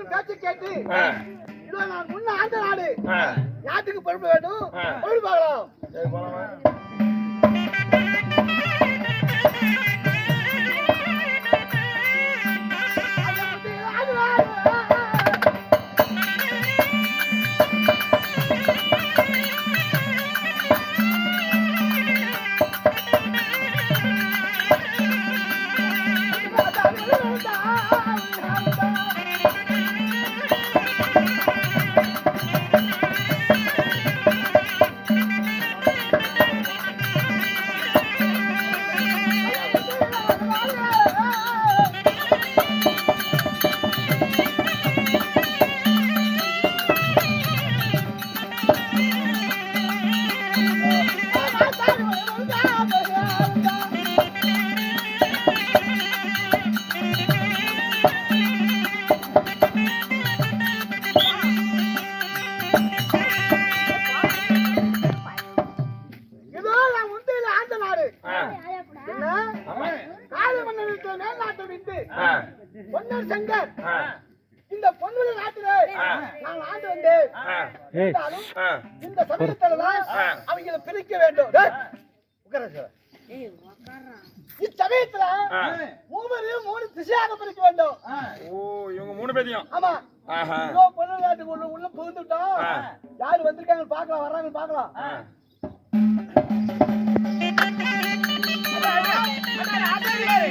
பெரியவர்கள் பேச்சை கேட்டு நான் முன்ன ஆண்ட நாடு. நாட்டுக்கு பொறுப்பு வேண்டும். பொறுப்பு பார்க்கலாம்? அதை இச்சமயத்துல ஆ. மூவரையும் மூணு திசையாக பிரிக்க வேண்டும் ஓ இவங்க மூணு பேரையும் ஆமா இதோ பொண்ணு நாட்டுக்கு உள்ள உள்ள புகுந்துட்டோம். யாரு வந்திருக்காங்க பாக்கலாம் வர்றாங்க பாக்கலாம் ஆ. ஆசாரியாரே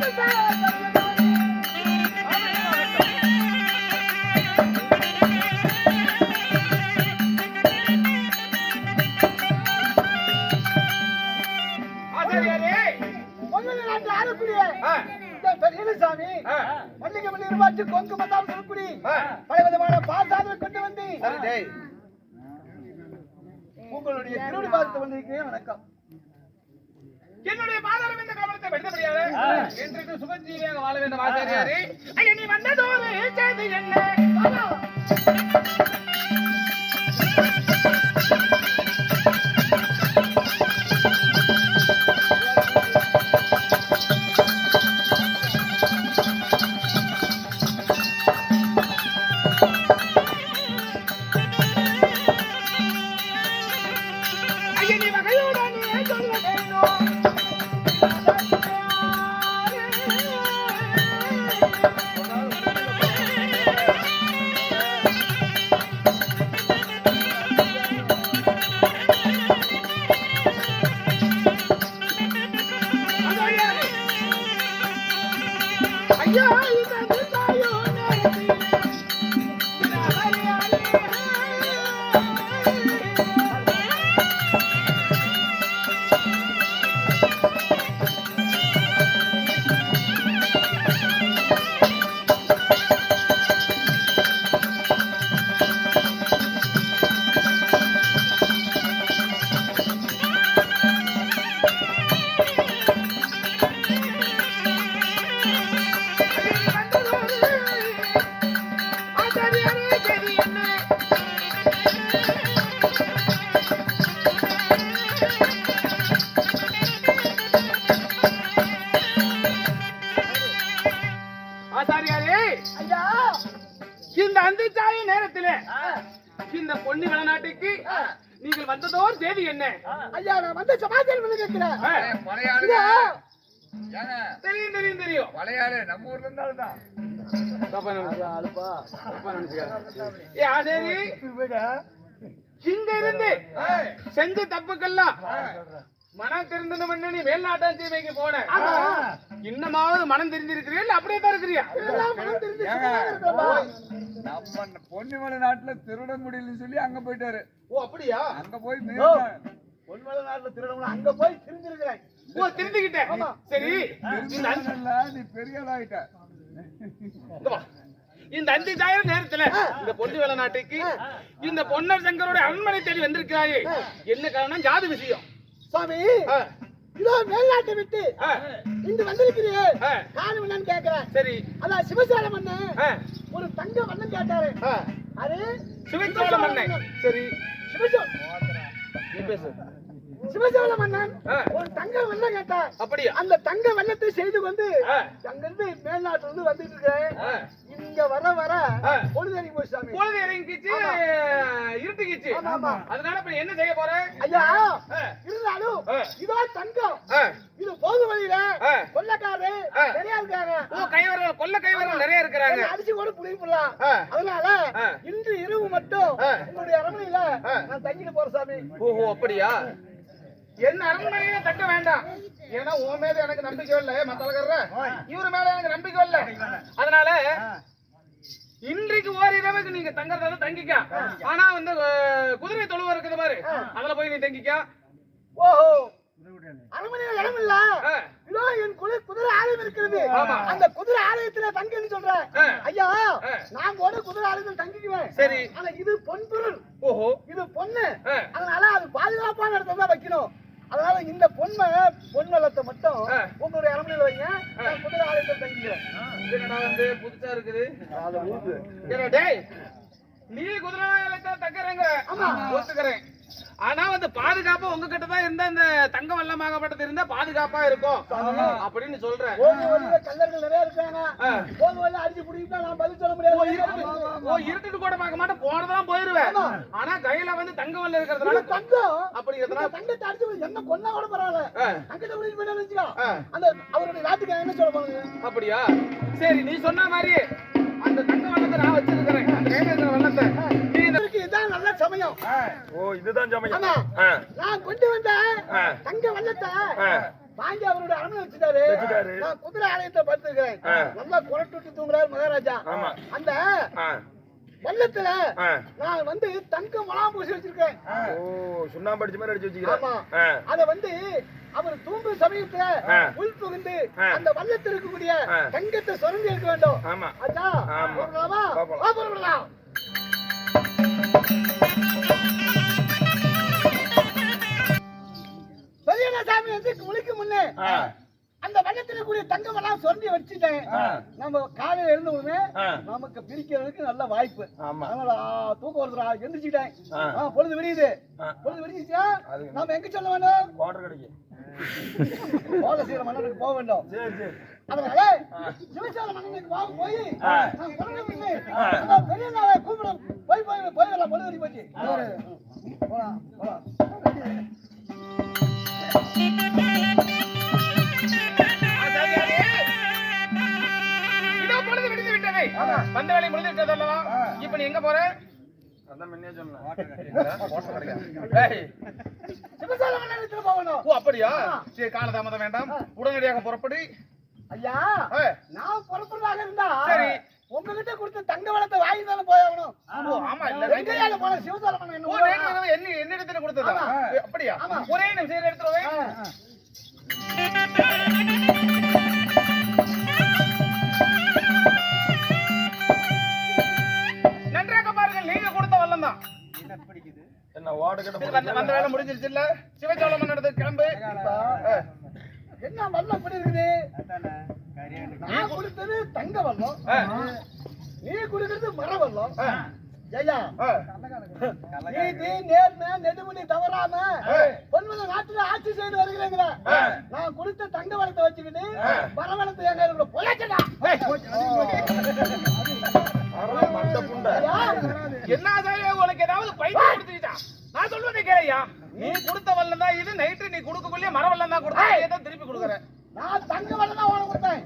இந்த ஆ, மல்லிகை மல்லி இருபாச்சு கொங்கு மத்தாம் சொல்லக்கூடிய. பல விதமான பாசாதனை கொண்டு வந்து உங்களுடைய திருவடி பார்த்து வந்திருக்கிறேன் வணக்கம். என்னுடைய பாதாரம் என்ற கவனத்தை வெடுத்தபடியாலே என்றைக்கு சுகஜீவியாக வாழ வேண்டும் ஆசாரியாரே ஐயா நீ வந்ததோடு செய்தி என்ன? ஐயா நீ ஐயா நான் வந்து சமாச்சாரம் பண்ணி கேட்கிறேன் தெரியும் தெரியும் தெரியும். மலையாள நம்ம ஊர்ல இருந்தாலும் தான் இங்க இருந்து செஞ்ச தப்புக்கெல்லாம் மனம் திருந்தணும் நீ மேல்நாட்டான் சீமைக்கு போன ஆமா. இன்னமாவது மனம் தெரிஞ்சிருக்கிறியா இல்ல அப்படியே தான் இருக்கிறியா. நம்ம பொன்னிமலை நாட்டுல திருட முடியலன்னு சொல்லி அங்க போயிட்டாரு. ஓ அப்படியா? அங்க போய் பொன்மலை நாட்டுல திருடணும் அங்க போய் திருந்திருக்கிறேன் ஓ திருந்திக்கிட்டேன் ஆமா. சரி. இந்த அஞ்சு- திருந்தல, நீ பெரிய ஆளாயிட்ட இங்க வா. இந்த அஞ்சு சாயிரம் நேரத்துல இந்த பொண்ணு வேலை நாட்டுக்கு இந்த பொன்னர் சங்கரோட அரண்மனை தேடி வந்திருக்கிறாயே. என்ன காரணம்? ஜாதி விஷயம். சுவாமி இதோ மேல்நாட்டை விட்டு வந்திருக்கிறியே ஆ. காரணம் என்னன்னு கேக்குறேன் சரி. அதான் சிவசாலம் அண்ணன் ஒரு தங்க வண்ணம் கேட்டாரு. அது சிவச்சோழ மன்னன் சரி. சிவசோ நீ பேசு. சிவசோழ மன்னன். ஒரு தங்க வண்ணம் கேட்டார் அப்படியா அந்த தங்க வெள்ளத்தை செய்து கொண்டு ஆ. அங்கிருந்து மேல்நாட்டுல இருந்து வந்துட்டு இருக்கேன். இங்க வர வர ஆ. பொழுதறி போய் சாமி பொழுது இறங்கிச்சு இருட்டுக்கிச்சு. அதனால இப்ப என்ன செய்ய போற ஐயா. இருந்தாலும். இதோ தங்கம். இது போது வழியில. கொள்ளக்காரு. நிறைய இருக்காங்க ஓ கைவர்கள் கொல்ல கைவர்கள் நிறைய இருக்கிறாங்க அரிசி கூட புளிப்பிடலாம் ஆ. அதனால. இன்று இரவு மட்டும். உங்களுடைய அரண்மனையில ஆ. நான் தங்கிட்டு போற சாமி ஓஹோ அப்படியா என்ன அரண்மனையில தங்க வேண்டாம். ஏன்னா உன் மேல எனக்கு நம்பிக்கை இல்ல மத்தவர்கள இவரு மேல எனக்கு நம்பிக்கை இல்ல. அதனால இன்றைக்கு ஓரிரவுக்கு நீங்க தங்கறதால தங்கிக்க. ஆனா வந்து குதிரை தொழுவ இருக்குது பாரு. அதுல போய் நீ தங்கிக்க. ஓஹோ. அரண்மனையில இடம் இல்ல. இதோ என் குதிரை குதிரை ஆலயம் இருக்கிறது ஆமா. அந்த குதிரை ஆலயத்துல தங்கன்னு சொல்றேன். ஐயா. நான் கூட குதிரை ஆலயத்தில் தங்கிக்குவேன். சரி. ஆனா இது பொன் பொருள். ஓஹோ. இது பொண்ணு. அதனால அது பாதுகாப்பான இடத்துல தான் வைக்கணும். அதனால இந்த பொன்மை பொன் வெள்ளத்தை மட்டும். உங்களுடைய அரண்மனையில வைங்க. நான் குதிரை ஆலயத்தில் தங்கிக்கிறேன் என்னடா வந்து புதுசா இருக்குது? டேய் நீ குதிரை தக்கறேங்க. ஆமா. ஒத்துக்கிறேன். ஆனா வந்து பாதுகாப்பா உங்ககிட்ட தான் இருந்தா இந்த தங்க வல்லமாகப்பட்டது இருந்தா பாதுகாப்பா இருக்கும். அப்படின்னு சொல்றேன். கல்லர்கள் நிறைய இருக்காங்க. அடிச்சு பிடிக்கிட்டா நான் பதில் சொல்ல முடியாது. ஓ இருட்டுட்டு கூட பார்க்க மாட்டேன். போனதான் போயிருவேன். ஆனா கையில வந்து தங்க வல்ல இருக்கிறதுனால தங்கம் அப்படிங்கிறதுனால தங்கத்தை அடிச்சு என்ன கொன்னா கூட பரவாயில்ல. போயிட்டா ஆ. அந்த அவருடைய நாட்டுக்கு என்ன சொல்ல போகுது அப்படியா? சரி நீ சொன்ன மாதிரி அந்த தங்க வல்லத்தை நான் வச்சிருக்கிறேன். ஓ இதுதான் சமயம் நான் கொண்டு வந்த. தங்க வெள்ளத்தை ஆ. வாங்கி அவருடைய அரண்மனை வச்சுட்டாரு. நான் குதிரை ஆலயத்தை படுத்திருக்கிறேன் ஆ. நல்லா குரட்டு தூங்குறாரு மகாராஜா. அந்த வெள்ளத்துல நான் வந்து தங்க மலாம் பூசி வச்சிருக்கேன். ஓ சுண்ணாம்பு அடிச்ச மாதிரி அடிச்சு ஆமா. வச்சுக்கிறேன் அத வந்து அவர் தூங்கும் சமயத்துல. உள் புகுந்து. அந்த வள்ளத்தில் இருக்கக்கூடிய. தங்கத்தை சுரண்டி இருக்க வேண்டும். ஆமா. ஆச்சா சாமி வந்து குளிக்கு முன்னே. அந்த வள்ளத்தில் இருக்கக்கூடிய தங்கம் எல்லாம் சுரண்டி வச்சுட்டேன். நம்ம காலையில எழுந்த உடனே. நமக்கு பிரிக்கிறதுக்கு நல்ல வாய்ப்பு. அதனால தூக்கம் வருதுடா எந்திரிச்சிட்டேன் பொழுது விடியுது. பொழுது விடிஞ்சிச்சா நாம எங்க சொல்ல வேணும் குவார்டர் கிடைக்கு. கோல சீர மன்னனுக்கு போக வேண்டும். அதனால சிவசால மன்னனுக்கு வாங்க போய் பெரிய நாளை கூப்பிட போய் போய் போய் பொழுது வரி போச்சு போலாம் போலாம் வந்த வேலை அல்லவா இப்ப நீ எங்க போற அப்படியா சரி காலதாமதம் வேண்டாம் உடனடியாக புறப்படு ஐயா. நான் புறப்படுறதாக இருந்தா சரி. உங்ககிட்ட கொடுத்த தங்க வளத்தை வாங்கி தானே போயாகணும் ஆமா. இல்ல எங்க கையால போன சிவசால மன்னன் ஓ, என்ன என்ன என்னிடத்துல கொடுத்ததா? அப்படியா? ஆமா. ஒரே நிமிஷம் எடுத்துட்டு வை. ஆ. நன்றாக பாருங்கள் நீங்க கொடுத்த வல்லம் தான். என்ன வார்டு சரி, வந்த வந்த வேலை முடிஞ்சிருச்சு இல்ல? சிவச்சோழமன் இடத்துக்கு கிளம்பு. என்ன வல்லம் இருக்குது? நான் கொடுத்தது தங்க வல்லம். நீ கொடுக்கிறது மர வல்லம் ஆ. நீதி நேர்மை தவறாம ஆ. பொன்மத நாட்டுல ஆட்சி செய்து வருகிறேங்கிற. நான் கொடுத்த தங்க வளத்தை வச்சுக்கிட்டு. மர வளத்தை எங்க பொழைச்சடா மண்ட புண்டை. என்ன ஆசாரியா உனக்கு ஏதாவது பைத்தியம் கொடுத்துட்டா நான் சொல்வதை கேளையா நீ கொடுத்த வல்லம் தான் இது நைட்டு நீ கொடுக்கக்குள்ளே மர வல்லம் தான் கொடுத்தா திருப்பி கொடுக்குற. நான் தங்க வளம் தான் உனக்கு கொடுத்தேன்.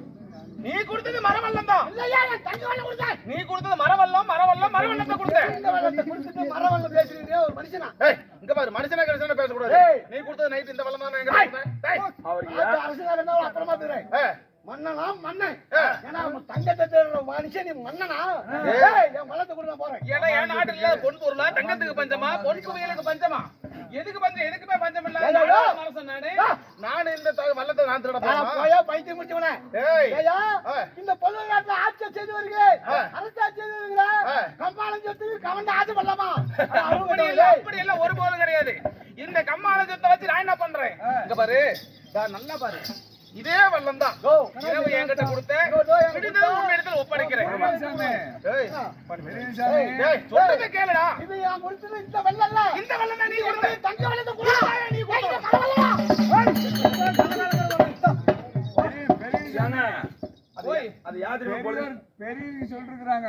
நீ கொடுத்தது மரவல்லம் தான் இல்லையா? நான் தங்க வெள்ளம் கொடுத்தேன் நீ கொடுத்தது மரவல்லம் மரவல்லம் மரவல்லத்தை கொடுத்த. தங்க வெள்ளத்தை கொடுத்துட்டு மரம் வெள்ளம் பேசுறீங்க ஒரு மனுஷனா? ஏய் இங்க பாரு மனுஷனா கடைசியா பேசக்கூடாது. ஏய். நீ கொடுத்தது நைட் இந்த வெள்ளம் தான் எங்க கொடுத்தேன் அது அரசுக்காரன் தான் அப்புறமா தரேன் ஏய், மன்னனா. மன்னன். ஏன்னா தங்கத்தை தேடுற மனுஷன் நீ மன்னனா? ஏய். ஏய், என் வளத்தை கூட நான் போறேன். ஏன்னா என் நாட்டுல பொன் பொருளா தங்கத்துக்கு பஞ்சமா பொன் குவியலுக்கு பஞ்சமா? எதுக்கு பஞ்சம்? எதுக்குமே பஞ்சம் இல்ல ஏய், ஏய், ஏய். மனசன் நானு. நானு இந்த த- வல்லத்தை நான் திருட போறேன்? போயா பைத்தியம் முடிச்சவனே ஏய் ஐயா ஏய். இந்த பொது நாட்டுல ஆட்சி செய்து வருகிறேன் ஏய். அரசாட்சி செய்து வருகிறேன் ஏய். கம்பாலம் சொத்துக்கு கவர்ந்து ஆட்சி பண்ணலாமா? அப்படி இல்ல அப்படி இல்ல. ஒரு போதும் கிடையாது. இந்த சொத்தை வச்சு நான் என்ன பண்றேன்? இங்க பாரு. நல்லா பாரு. இதே வல்லம் தான். ஓ. இரவு என்கிட்ட கொடுத்த? விடுதல் இடத்துல ஒப்படைக்கிறேன் சொல்றதை கேளுடா. இது இந்த வெள்ளல்ல இந்த தான் நீ கொடுத்த. தங்க வெள்ளத்தை நீ கொடுத்த? போய் பெரியவர் பெரியவங்க சொல்லிருக்கிறாங்க.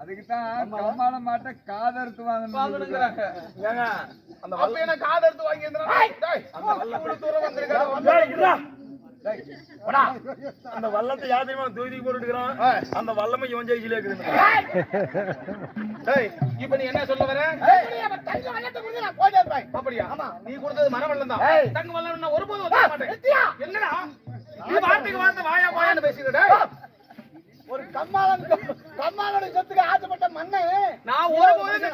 அதுக்குதான் கம்மாள மாட்டை காதறுத்து வாங்கணுங்கிறாங்க. அப்ப என்ன காது எடுத்து வாங்கி வந்திருக்காங்க அந்த வல்லத்தை யாத்திரமா தூக்கி போட்டுக்கிறான். அந்த வல்லமை இவன் ஜெயிச்சிலே இருக்குது. இப்ப நீ என்ன சொல்ல வர? அப்படியா? நீ கொடுத்தது மரவல்லம் தான். ஏய். தங்க வல்லம் ஒருபோதும் என்னடா? நீ வார்த்தைக்கு வார்த்தை வாயா வாயான்னு பேசிக்கிட்ட ஒரு கம்மாளன் கம்மாளோட சொத்துக்கு ஆசைப்பட்ட மன்னன். நான் இந்த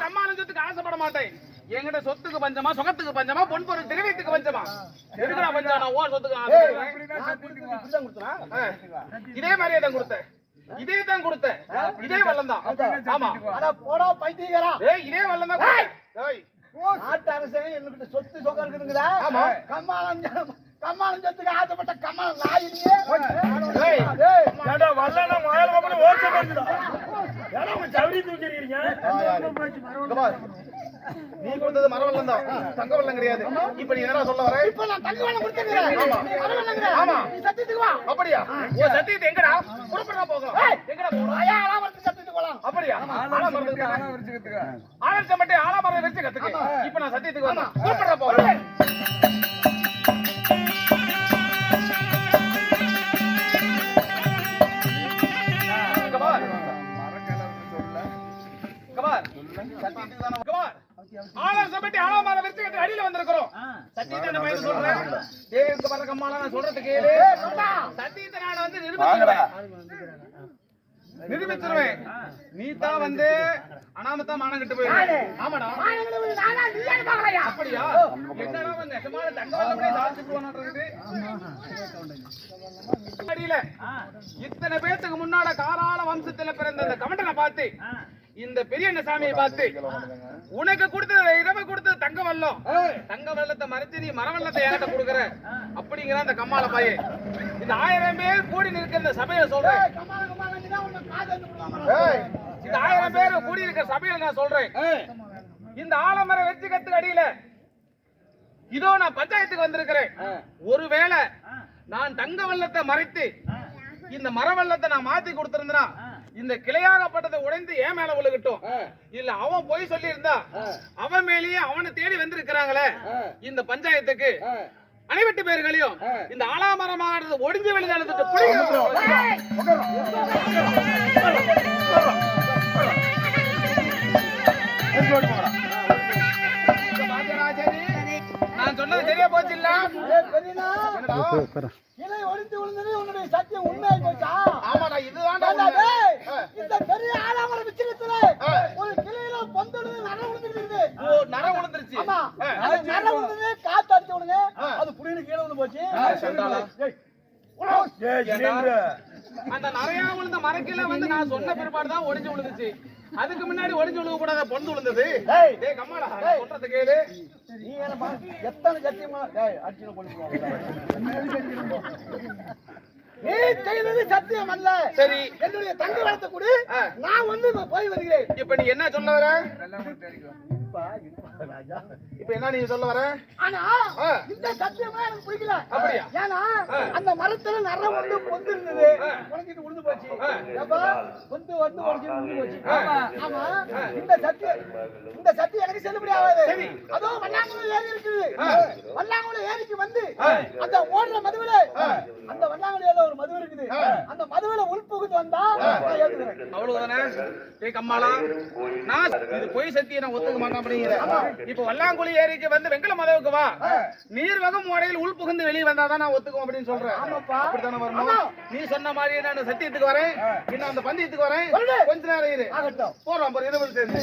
ஆசைப்பட மாட்டேன். என்கிட்ட சொத்துக்கு பஞ்சமா சுகத்துக்கு பஞ்சமா பொன் பொருள் திரவியத்துக்கு பஞ்சமா. எதுக்குடா நான் சொத்துக்கு ஆ. இதே மாதிரியே தான் கொடுத்தேன். இதே தான் கொடுத்தேன். இதே வல்லம் தான். ஆமா. அட போடா பைத்தியக்காரா. ஏய் இதே வல்லம் தான் கொடுத்தேன். ஏய். நாட்டு அரசன் என்கிட்ட சொத்து சொகம் ஆமா. கம்மாளன் கம்மாளன் சொத்துக்கு ஆசைப்பட்ட கம்மாளன் நாய் இல்லையே ஏய். ஏய், ஏடா ஓச்ச உங்க ஜவுரி தூக்கிறீங்க? பாரு. நீ கொடுத்தது மரவல்லம் தான். தங்க வல்லம் கிடையாது. இப்ப நீ என்னடா சொல்ல வர? இப்ப நான் தங்க வேலை கொடுத்துக்கிறேன். ஆமா. ஆமா. நீ சத்தியத்துக்கு வா. அப்படியா? ஓ சத்தியத்தை எங்கடா? புறப்படா போகலாம். எங்கடா போறோம் ஐயா அலாமரத்துக்கு சத்தியத்துக்கு போலாம். அப்படியா? ஆலமரத்துக்கு மட்டும் ஆளா வச்சுக்கிறதுக்கு. ஆலர்ச்ச மட்டும் ஆலமரம் வச்சு கத்துக்கு. இப்ப நான் சத்தியத்துக்கு வரேன் புறப்படா போகலாம். வச்சு கட்டு அடியில வந்திருக்கிறோம் சத்தியத்தை சொல்றேன் நான் சத்தியத்தை நான் வந்து நிரூபிச்சிருவேன் நீ தான் வந்து அனாமத்தா மானம் கட்டு போயிரு ஆமாடா அப்படியா என்னடா அடியில இத்தனை பேத்துக்கு முன்னால காராள வம்சத்துல பிறந்த அந்த கமண்டனை பார்த்து இந்த பெரிய சாமியை பார்த்து உனக்கு கொடுத்தது இரவு கொடுத்தது தங்க வல்லம். தங்க வெள்ளத்தை மறைச்சு நீ மரவெள்ளத்தை என்கிட்ட கொடுக்குற? அப்படிங்கிற அந்த கம்மாள பையன். இந்த ஆயிரம் பேர் கூடி நிற்கிற இந்த சபையை சொல்றேன். இந்த ஆயிரம் பேர் கூடி இருக்கிற சபையில நான் சொல்றேன். இந்த ஆலமரம் வெச்சு கத்துக்கு அடியில இதோ நான் பஞ்சாயத்துக்கு வந்திருக்கிறேன். ஒருவேளை நான் தங்க வெள்ளத்தை மறைத்து இந்த மர வெள்ளத்தை நான் மாத்தி கொடுத்திருந்தா இந்த கிளையாகப்பட்டதை உடைந்து ஏன் மேல விழுகட்டும். இல்ல அவன் போய் சொல்லி இருந்தா அவன் மேலேயே அவனை தேடி வந்திருக்கிறாங்களே இந்த பஞ்சாயத்துக்கு. அனைவட்டு பேர்களையும் இந்த ஆலாமரமானது ஒடிஞ்சு வெளிநடந்துட்டு நான் சொன்னது சரியா போச்சு இல்ல? ஒடிந்து விழுந்தது உன்னுடைய சத்தியம் உண்மையாகி போச்சா? ஆமாடா இதுதான்டா இந்த பெரிய ஆலாமரம் விச்சிருக்குது. ஒரு கிளையில பொந்தொடுது, நரம் விழுந்துருக்குது. ஓ நரம் விழுந்துருச்சு. ஆமா, நரம் விழுந்தது, காத்து அடிச்ச உடனே, அது புடின்னு கீழே விழுந்து போச்சு. அந்த நரையா விழுந்த மரக்கில வந்து நான் சொன்ன பிற்பாடு தான் ஒடிஞ்சு விழுந்துச்சு. அதுக்கு முன்னாடி ஒடிஞ்சு விழுக கூடாத பொந்து விழுந்தது. டேய், கம்மாடா சொல்றது கேளு. நீ என்ன பா- எத்தனை சத்தியமா? டேய், அடிச்சுன்னு கொல்லிடுவாங்க. நீ செய்தது சத்தியம் அல்ல. சரி. என்னுடைய தங்க வளத்தை கொடு. நான் வந்து போய் வருகிறேன். இப்ப நீ என்ன சொல்ல வர? இப்பா, இப்பா, ராஜா. இப்ப என்ன நீ சொல்ல வர? ஆனா. இந்த சத்தியமா எனக்கு பிடிக்கல அப்படியா? ஏன்னா. அந்த மரத்துல நரம் வந்து பொந்து இருந்தது. உழுந்து போச்சு. பொந்து வந்து உடச்சு உழுந்து போச்சு. ஆமா. ஆமா இந்த சத்தியம் இந்த சத்தியம் எனக்கு செல்லுபடி ஆகாது. சரி. அதோ வல்லாங்குளம் ஏரி இருக்குது. வல்லாங்குளம் ஏரிக்கு வந்து. அந்த ஓடுற மதுவில அந்த வல்லாங்குளியில ஒரு மது இருக்குது. அந்த மதுவில உள்புகுந்து வந்தா நான் ஏத்துக்கிறேன். அவ்வளவுதானே? கம்மாளா. நான் இது பொய் சத்தியை நான் ஒத்துக்க மாட்டேன் அப்படிங்கிற. இப்ப வல்லாங்குழி ஏரிக்கு வந்து வெங்கல மதவுக்கு வா. நீர் வகம் முறையில் உள் புகுந்து வெளியே வந்தாதான் நான் ஒத்துக்குவோம் அப்படின்னு சொல்றேன். அப்படித்தானே வரணும்? நீ சொன்ன மாதிரி நான் சத்தியத்துக்கு வரேன். இன்னும் அந்த பந்தயத்துக்கு வரேன். கொஞ்ச நேரம் இரு. போறோம் பாரு இரவு சேர்ந்து.